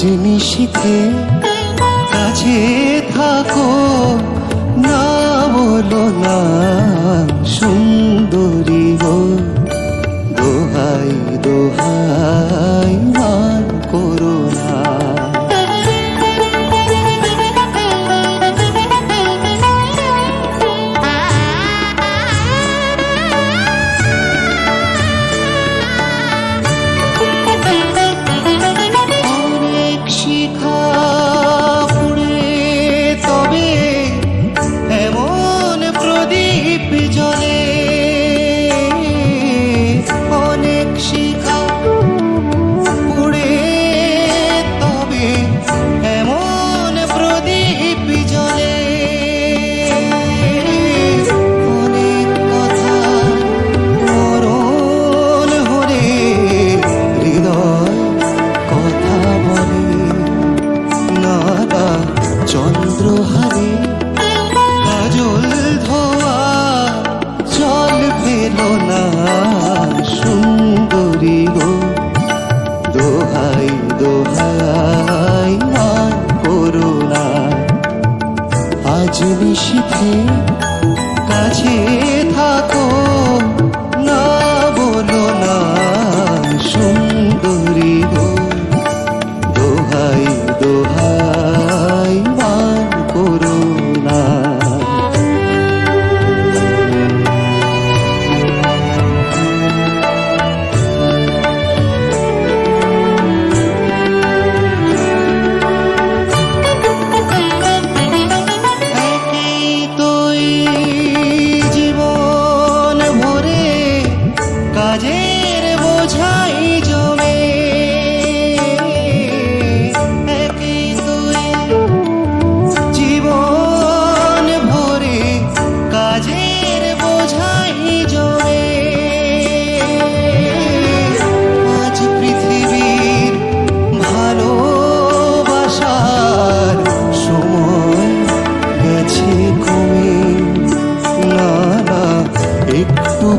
কাজে মিশিতে কাছে থাকো না বলো না। দোহাই দোহাই মান করুণা আজ নিশিথে কাছে থাকো।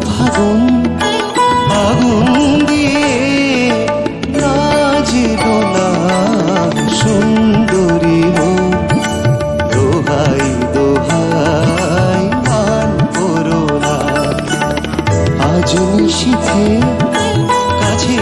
ফাগুন আগুন দিয়ে রাজিব না সুন্দরী হো দোহাই দোহাই মান করো না আজ নিশীথে কাছে